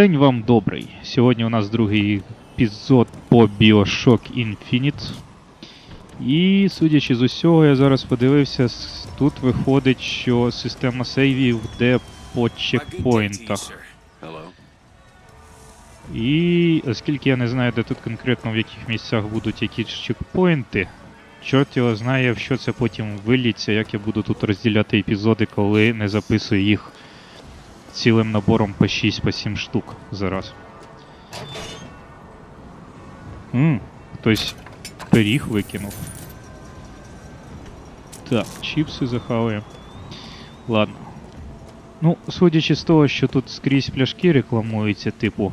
День вам добрий. Сьогодні у нас другий епізод по Bioshock Infinite. І судячи з усього, я зараз подивився, тут виходить, що система сейвів йде по чекпоінтах. І оскільки я не знаю, де тут конкретно в яких місцях будуть які ж чекпоінти, чорт його знає, в що це потім виліться, як я буду тут розділяти епізоди, коли не записую їх цілим набором по 6-7 штук зараз. Ммм, хтось пиріг викинув. Так, чіпси захаваємо. Ладно. Ну, судячи з того, що тут скрізь пляшки рекламуються, типу.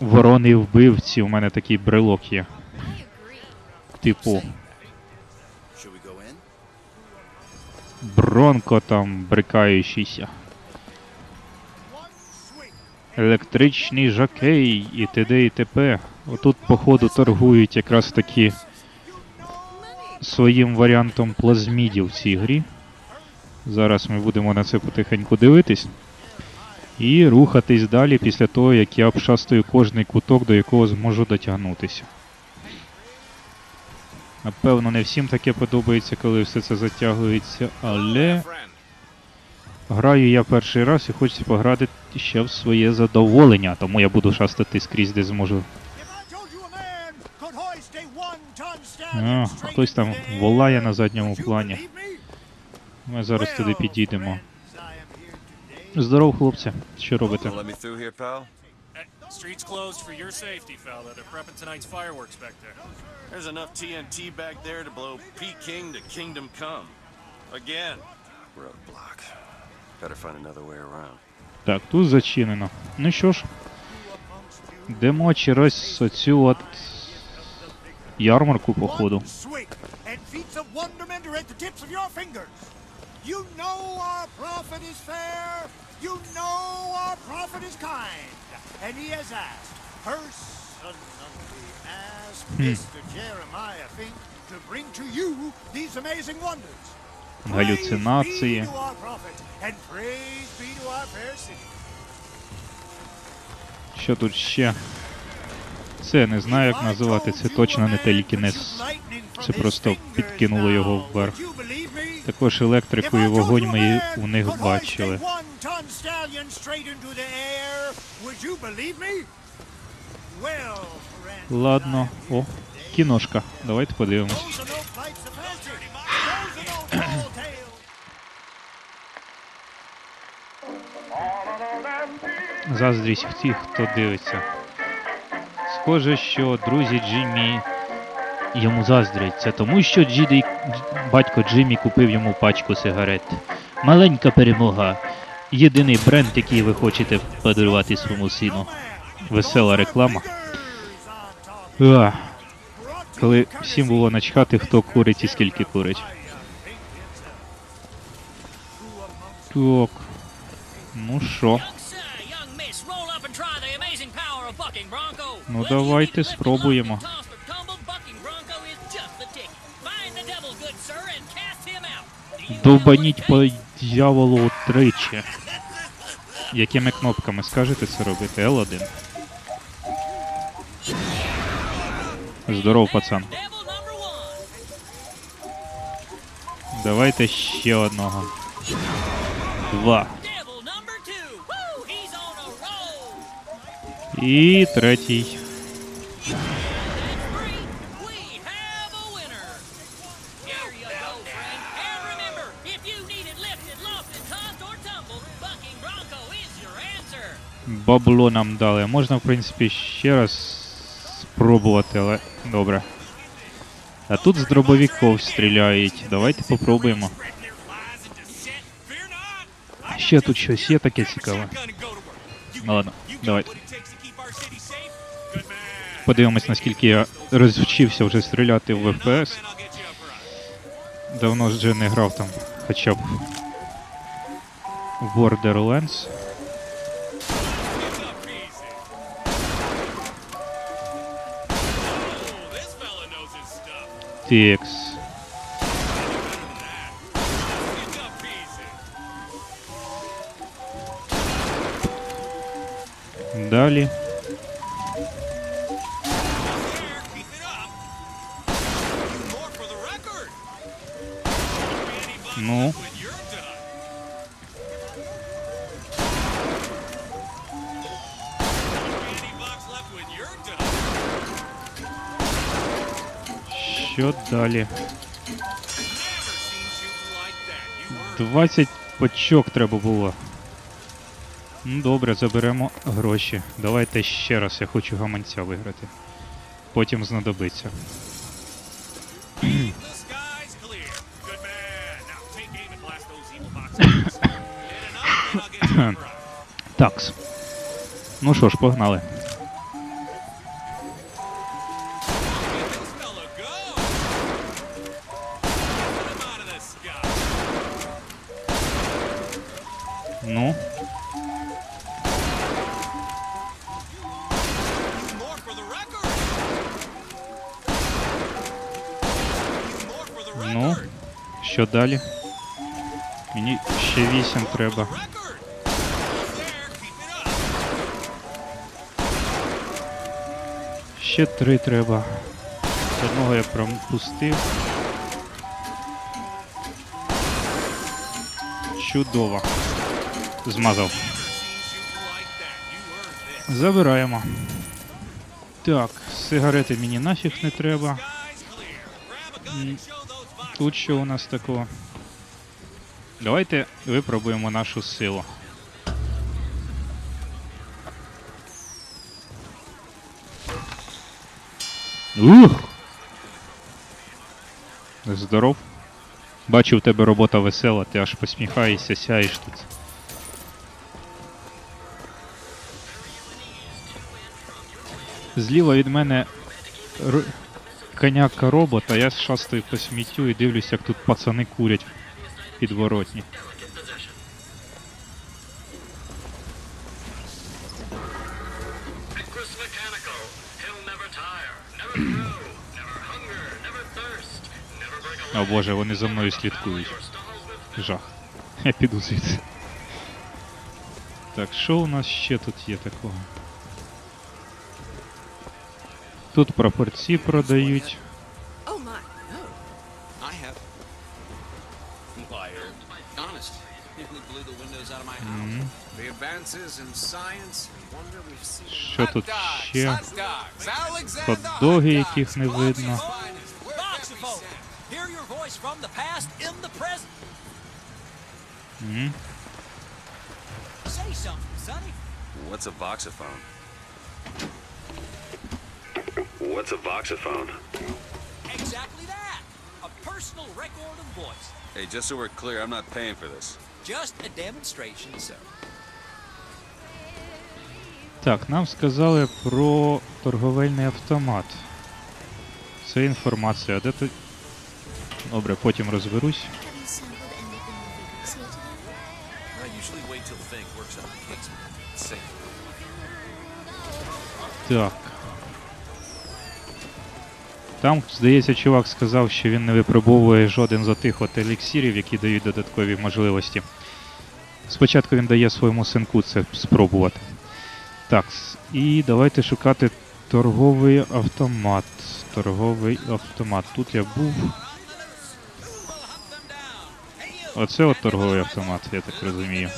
Ворони вбивці, у мене такий брелок є. Типу? Бронко там брикаючийся. Електричний жакей і т.д. і т.п. Отут, походу, торгують якраз таки своїм варіантом плазмідів в цій грі. Зараз ми будемо на це потихеньку дивитись. І рухатись далі після того, як я обшастую кожний куток, до якого зможу дотягнутися. Напевно, не всім таке подобається, коли все це затягується, але граю я перший раз і хочеться пограти ще в своє задоволення, тому я буду шастати скрізь, де зможу. А, хтось там волає на задньому плані. Ми зараз туди підійдемо. Здоров, хлопці, що робите? Streets closed for your safety, fella. They're prepping tonight's fireworks back there. There's enough TNT back there to blow Peking to Kingdom Come. Again. Roadblock. Так, тут зачинено. Ну що ж, йдемо через оцю от ярмарку, походу. You know our prophet is fair. You know our prophet is kind. And he has asked, personally asked Mr. Jeremiah Fink to bring to you these amazing wonders. Галюцинації. Що тут ще? Це не знаю, як називати. Це точно не телекінез. Це просто підкинуло його вверх. Також електрику і вогонь ми у них бачили. Ладно, о, кіношка. Давайте подивимось. Заздрість всіх, хто дивиться. Схоже, що друзі Джиммі йому заздрять. Це тому, що Джіді... Батько Джиммі купив йому пачку сигарет. Маленька перемога. Єдиний бренд, який ви хочете подарувати своєму сину. Весела реклама. А, коли всім було начхати, хто курить і скільки курить. Так. Ну що? Ну, давайте спробуємо. Довбаніть по дьяволу тричі. Якими кнопками скажете це робити? L1. Здоров, пацан. Давайте ще одного. Два. Your answer. Бабло нам дали. Можна, в принципі, ще раз спробувати, але добре. А тут з дробовиків стріляють. Давайте попробуємо. Ще тут щось є таке цікаве. Ну ладно, давайте. Подивимось, наскільки я розвчився вже стріляти в FPS. Давно вже не грав там хоча б в Borderlands. Текс. далі? Що далі? Never seen shooting like that. You earned 20 пачок треба було. Ну добре, заберемо гроші. Давайте ще раз, я хочу гаманця виграти. Потім знадобиться. The sky's clear. Good man. Далі? Мені ще 8 треба. Ще 3 треба. Одного я пропустив. Чудово. Змазав. Забираємо. Так, сигарети мені нафіг не треба. Тут що у нас такого? Давайте випробуємо нашу силу. Ух! Здоров. Бачу, в тебе робота весела, ти аж посміхаєшся, сяєш тут. Зліва від мене. Коняка робот, а я шастаю по сміттю і дивлюсь, як тут пацани курять підворотні. О боже, вони за мною слідкують. Жах. Я піду звідси. Так, що у нас ще тут є такого? Wonder we've seen. Що тут ще? Хот-доги, яких не видно. Voxophone! Hear your voice from the past in the present. М, Say something, Sonny. What's a voxophone? What's a voxophone? Exactly that. A personal record of voice. Hey, just so we're clear, I'm not paying for this. Just a demonstration, sir. Так, нам сказали про торговельний автомат. Це інформація. Де тут? Добре, потім розберусь. Have Там, здається, чувак сказав, що він не випробовує жоден з тих от еліксірів, які дають додаткові можливості. Спочатку він дає своєму синку це спробувати. Так, і давайте шукати торговий автомат. Торговий автомат. Тут я був. Оце от торговий автомат, я так розумію.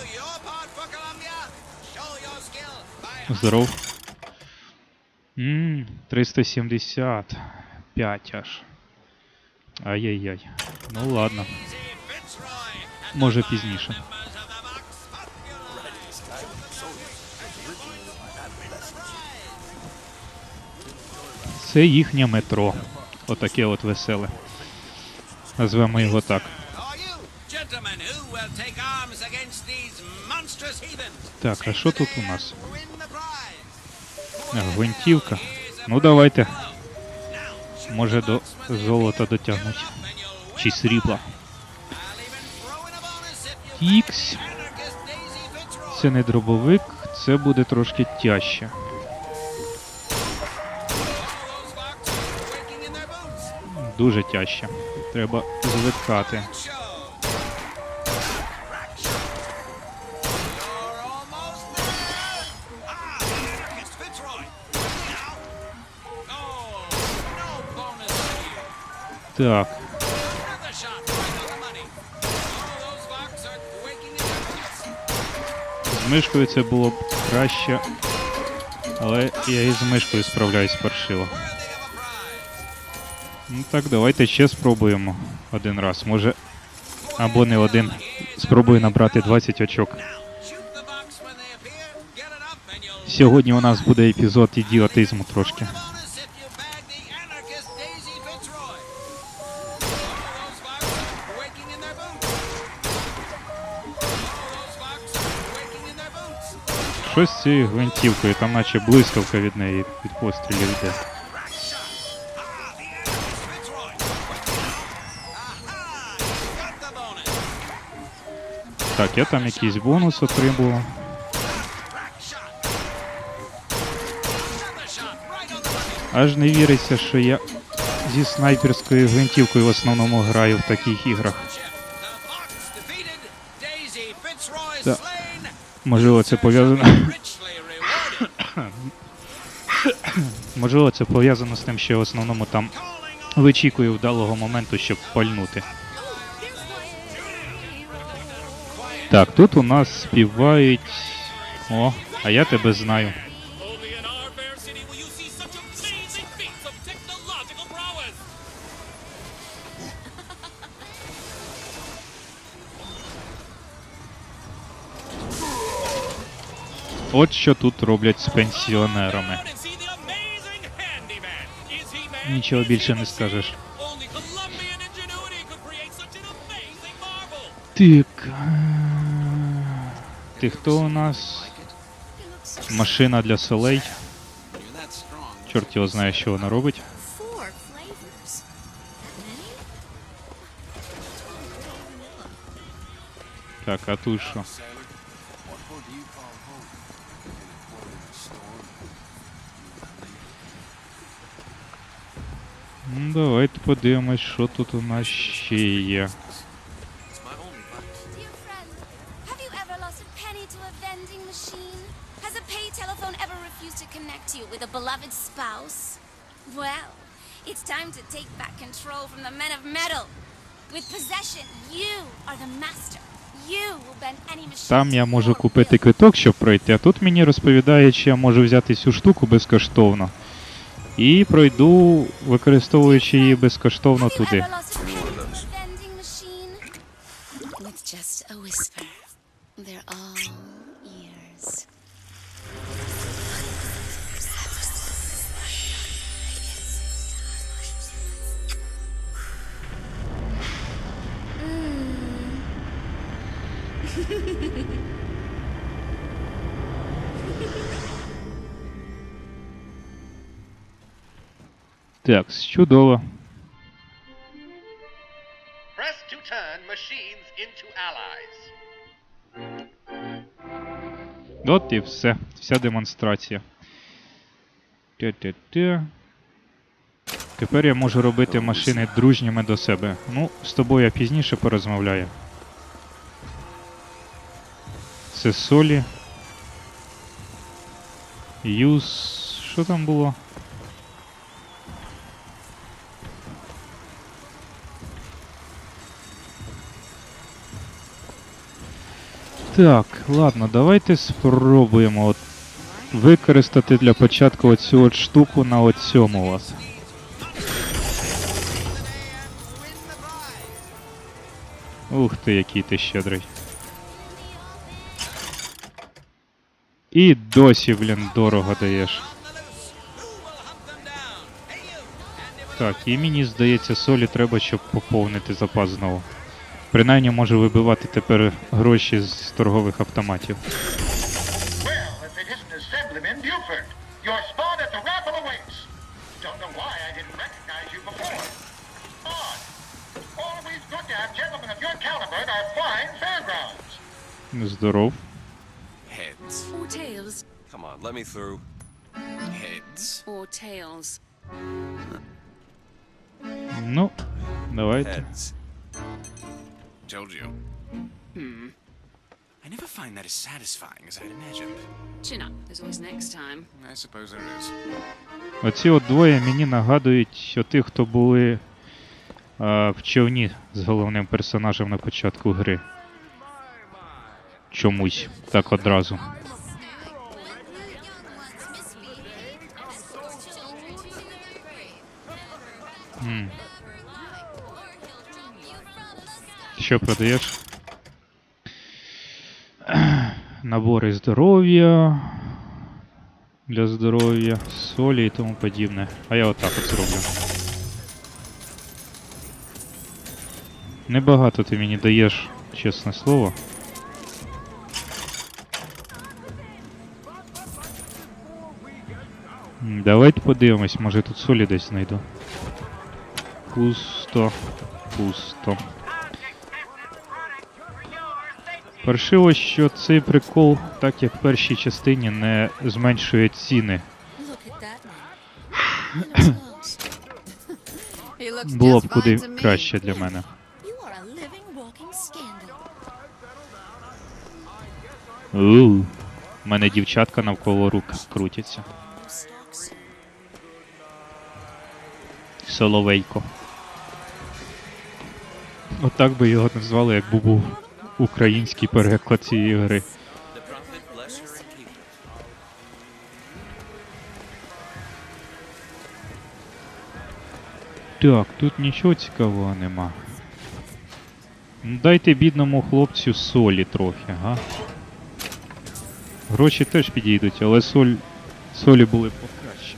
Здоров. Ммм, 375 аж. Ай-яй-яй. Ну ладно. Може пізніше. Це їхнє метро. Отаке от веселе. Назвемо його так. Так, а що тут у нас? Гвинтівка. Ну давайте. Може до золота дотягнуть. Чи срібла. Ікс. Це не дробовик, це буде трошки тяжче. Дуже тяжче. Треба звикати. Boots. з мишкою це було б краще. Але я і з мишкою справляюсь паршиво. Ну так, давайте ще спробуємо один раз. Може, або не один. Спробую набрати 20 очок. Сьогодні у нас буде епізод ідіотизму трошки. Щось з цією гвинтівкою, там наче блискавка від неї від пострілів йде. Так, я там якийсь бонус отримував. Аж не віриться, що я зі снайперською гвинтівкою в основному граю в таких іграх. Можливо, це пов'язано. Можливо, це пов'язано з тим, що в основному там вичікує вдалого моменту, щоб пальнути. Так, тут у нас співають. О, а я тебе знаю. От що тут роблять з пенсіонерами. Нічого більше не скажеш. Так. Ти хто у нас? Машина для солей. Чорт його знає, що вона робить. Так, а тут що? Давайте подивимось, що тут у нас ще є. Well, it's time to take back control from the men of metal. With possession, you are the master. You will bend any machine. Там я можу купити квиток, щоб пройти, а тут мені розповідає, що я можу взяти цю штуку безкоштовно. І пройду, використовуючи її безкоштовно туди. They're all Так, чудово. Press to turn machines into allies. От і все. Вся демонстрація. Те-те-те. Тепер я можу робити машини дружніми до себе. Ну, з тобою я пізніше порозмовляю. Це солі. Юз. Що там було? Так, ладно, давайте спробуємо от використати для початку оцю от штуку на оцьому вас. Ух ти, який ти щедрий. І досі, блін, дорого даєш. Так, і мені здається, солі треба, щоб поповнити запас знову. Принаймні можу вибивати тепер гроші з торгових автоматів. Здоров. Heads. Or tails. Come on, let me through. Heads. Or tails. Ну, давайте. Heads. Told you. Hmm. I never find that as satisfying as I'd imagined. Chin up. There's always next time. I suppose there is. Оці от двоє мені нагадують що тих, хто були а, в човні з головним персонажем на початку гри. Чомусь так одразу. М. Що продаєш? Набори здоров'я. Для здоров'я, солі і тому подібне. А я отак от зроблю. Небагато ти мені даєш, чесне слово. Давайте подивимось, може тут солі десь знайду. Пусто. Пусто. Паршиво, що цей прикол, так як в першій частині, не зменшує ціни. Було б куди краще для мене. У, мене дівчатка навколо рук крутяться. Соловейко. Отак би його назвали, якби був український переклад цієї гри. Так, тут нічого цікавого нема. Дайте бідному хлопцю солі трохи, га? Гроші теж підійдуть, але соль. солі були покраще.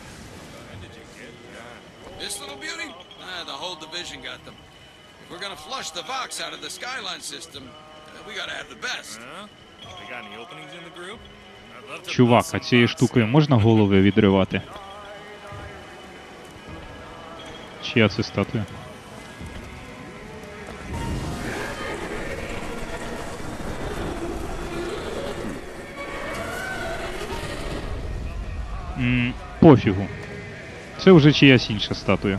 Ah, uh, Чувак, а цією штукою можна голови відривати? Чия це статуя? М, пофігу. Це вже чиясь інша статуя.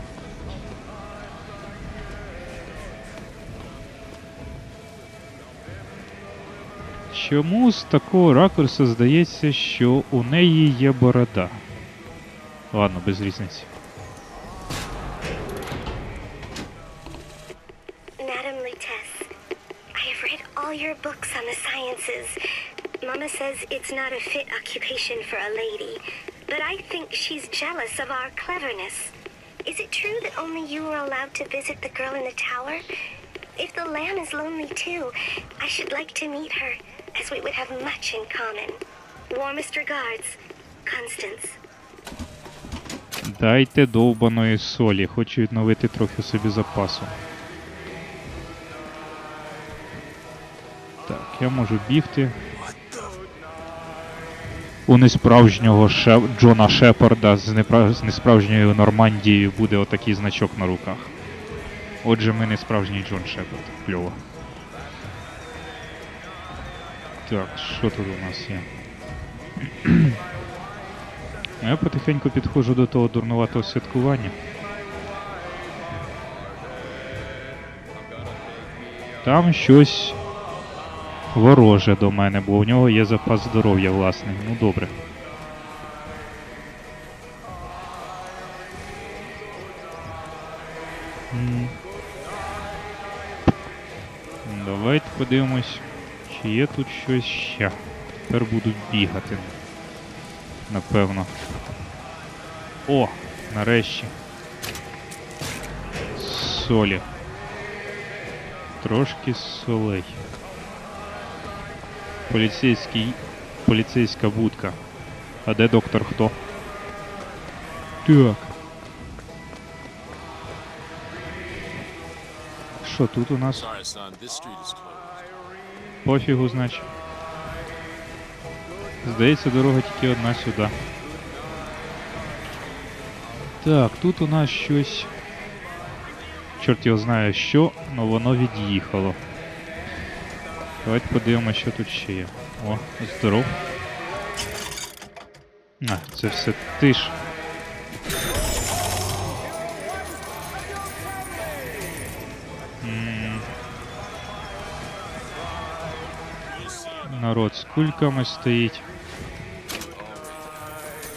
Чому з такого ракурсу здається, що у неї є борода? Ладно, без різниці. Madam Lutece, I have read all your books on the sciences. Mama says it's not a fit occupation for a lady, but I think she's jealous of our cleverness. Is it true that only you were allowed to visit the girl in the tower? If the lamb is lonely too, I should like to meet her, As we would have much in common. Warmest regards, Constance. Дайте довбаної солі, хочу відновити трохи собі запасу. Так, я можу бігти. У несправжнього Ше... Джона Шепарда з, непра... з несправжньою Нормандією буде отакий значок на руках. Отже, ми не справжній Джон Шепард. Кльово. Так, що тут у нас є? Я потихеньку підходжу до того дурнуватого святкування. Там щось вороже до мене, бо у нього є запас здоров'я власний. Ну добре. Давайте подивимось, чи є тут щось ще. Тепер буду бігати. Напевно. О, нарешті. Солі. Трошки солей. Поліцейський. Поліцейська будка. А де доктор хто? Так. Що тут у нас? Sorry, son. This street is closed. Пофігу, значить. Здається, дорога тільки одна сюди. Так, тут у нас щось. Чорт його знає що, але воно від'їхало. Давайте подивимося, що тут ще є. О, здоров. А, це все ти. народ з кульками стоїть.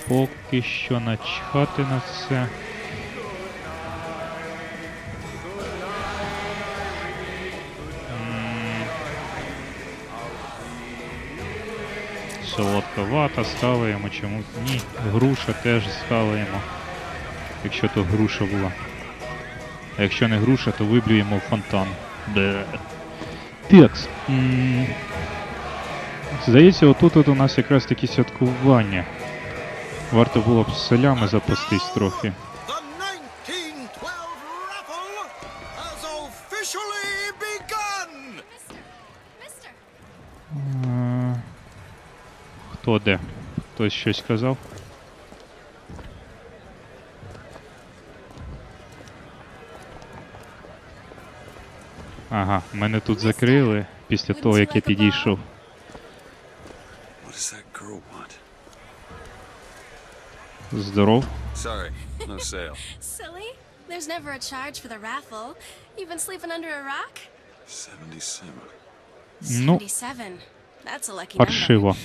Поки що начхати на це. Солодка вата ставимо, чому ні. Груша теж ставаємо. Якщо то груша була. А якщо не груша, то виблюємо фонтан. Де. Текс. Здається, отут от у нас якраз такі святкування. Варто було б з селями запастись трохи. The 1912 raffle has officially begun! Mister, Е, Хто де? Хтось щось казав? Ага, мене тут закрили після того, як я підійшов. What does that girl want? Здоров. Sorry, no sale. silly? There's never a charge for the raffle. You've been sleeping under a rock? 77. Ну, That's a lucky паршиво.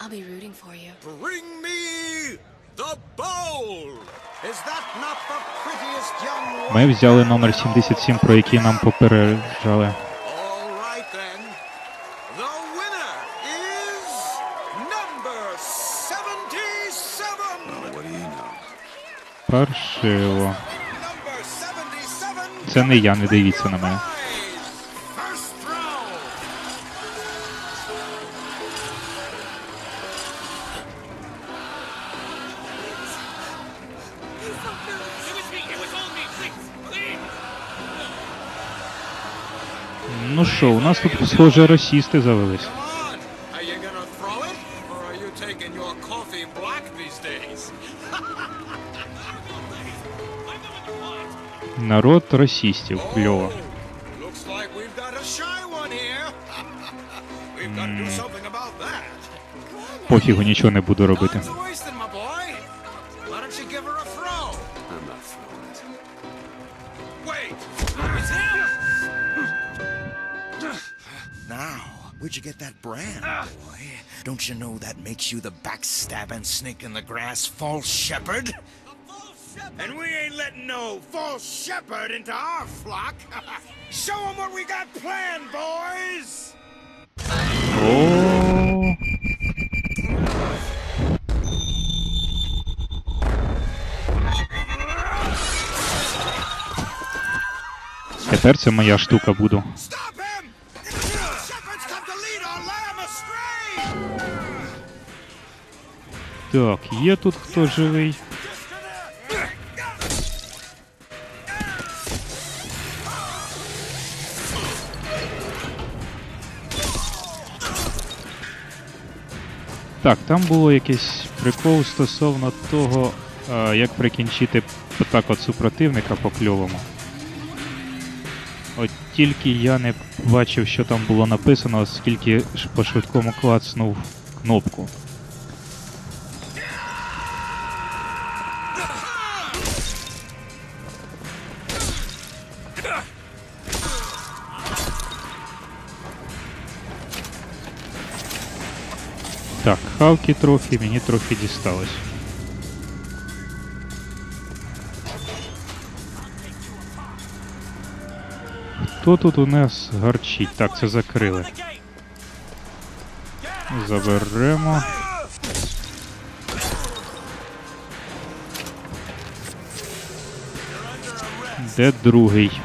I'll be rooting for you. Bring me the bowl! Is that not the prettiest young Ми взяли номер 77, про який нам попереджали. Паршиво. Це не я, не дивіться на мене. Ну що, у нас тут, схоже, расісти завелись. It? Or are you taking your coffee black these days? Народ расістів, кльово. Пофігу, нічого не буду робити. Now, where'd you get that brand, boy? Don't you know that makes you the backstabbing snake in the grass false shepherd? And we ain't letting no false shepherd into our flock. Show 'em what we got planned, boys! О. Тепер це моя штука буде. Stop him! Shepherds come to lead our lamb astray! Так, є тут хто живий. Так, там було якийсь прикол стосовно того, е, як прикінчити отак от супротивника по кльовому. От тільки я не бачив, що там було написано, оскільки по швидкому клацнув кнопку. Так, хавки трохи, мені трохи дісталось. Хто тут у нас гарчить? Так, це закрили. Заберемо. Де другий?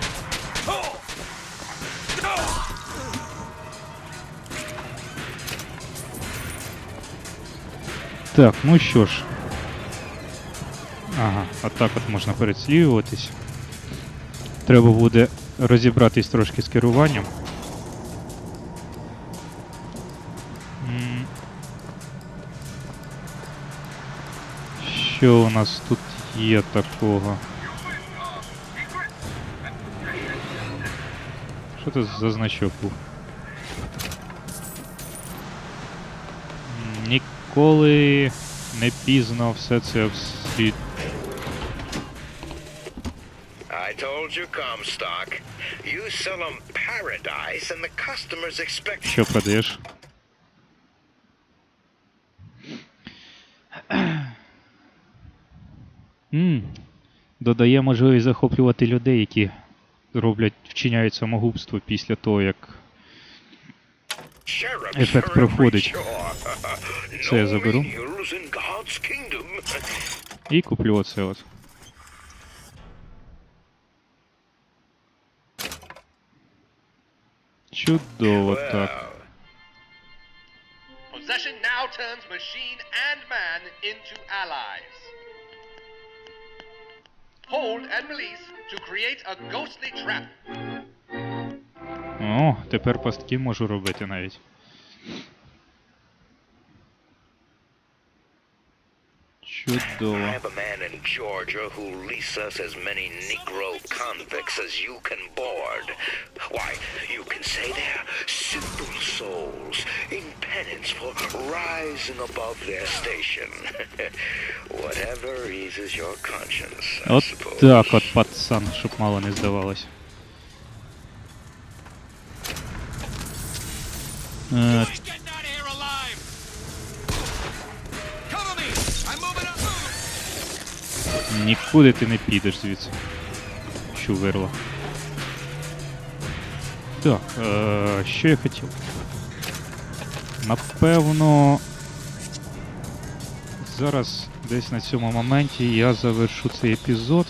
Так, ну що ж. Ага, а так от можна переслідуватись. Треба буде розібратись трошки з керуванням. Що у нас тут є такого? Що це за значок був? М, Ніколи не пізно все це вслід. I told you, Comstock. You sell 'em paradise, and the customers expect Що продаєш? М, Додає можливість захоплювати людей, які роблять, вчиняють самогубство після того, як Ефект проходить. Це я заберу. І куплю оце от. Чудово так. Possession now turns machine and man into allies. Hold and release to create a ghostly trap. О, тепер пастки можу робити навіть. I Чудово. have a man in Georgia who'll lease us as many Negro convicts as you can board. Why, you can say they're simple souls in penance for rising above their station. Whatever eases your conscience, I От suppose. так от, пацан, щоб мало не здавалось. Up! нікуди ти не підеш звідси. Чувирла. Так, е, що я хотів? Напевно. Зараз десь на цьому моменті я завершу цей епізод.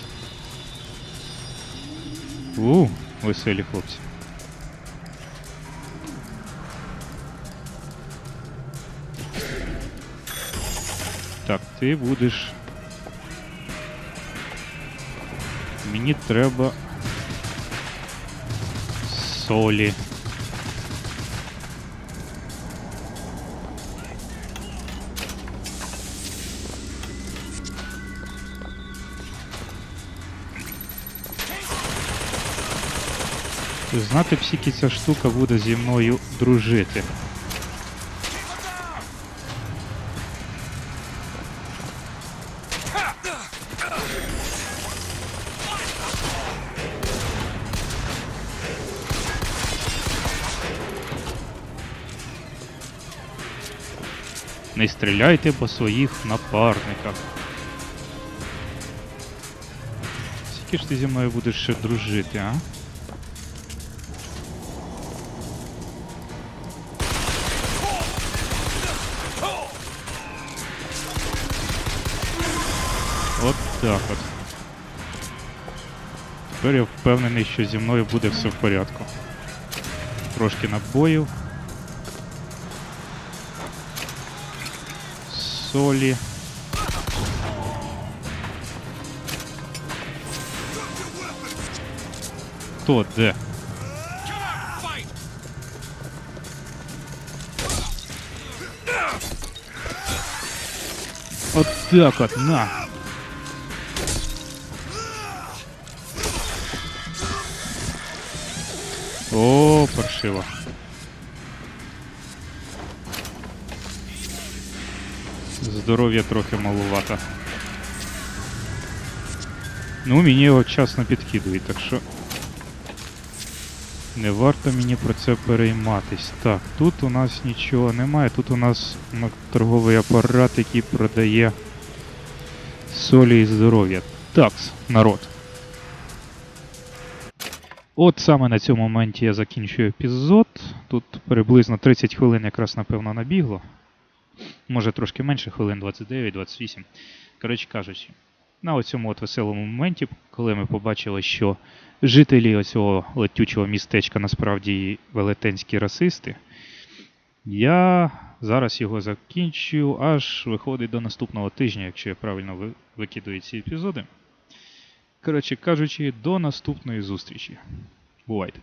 У, веселі хлопці. Ти будеш. Мені треба солі. Знати скільки ця штука буде зі мною дружити. Не стріляйте по своїх напарниках. Скільки ж ти зі мною будеш ще дружити, а? От так от. Тепер я впевнений, що зі мною буде все в порядку. Трошки набоїв. Солі. Хто де? Fight! От так от, на. О, паршиво. Здоров'я трохи малувато. Ну, мені його вчасно підкидують, так що. Не варто мені про це перейматись. Так, тут у нас нічого немає. Тут у нас торговий апарат, який продає солі і здоров'я. Так, народ. От саме на цьому моменті я закінчую епізод. Тут приблизно 30 хвилин якраз напевно набігло. Може трошки менше, хвилин 29-28. Коротше кажучи, на оцьому от веселому моменті, коли ми побачили, що жителі оцього летючого містечка насправді велетенські расисти, я зараз його закінчую, аж виходить до наступного тижня, якщо я правильно викидаю ці епізоди. Коротше кажучи, до наступної зустрічі. Бувайте.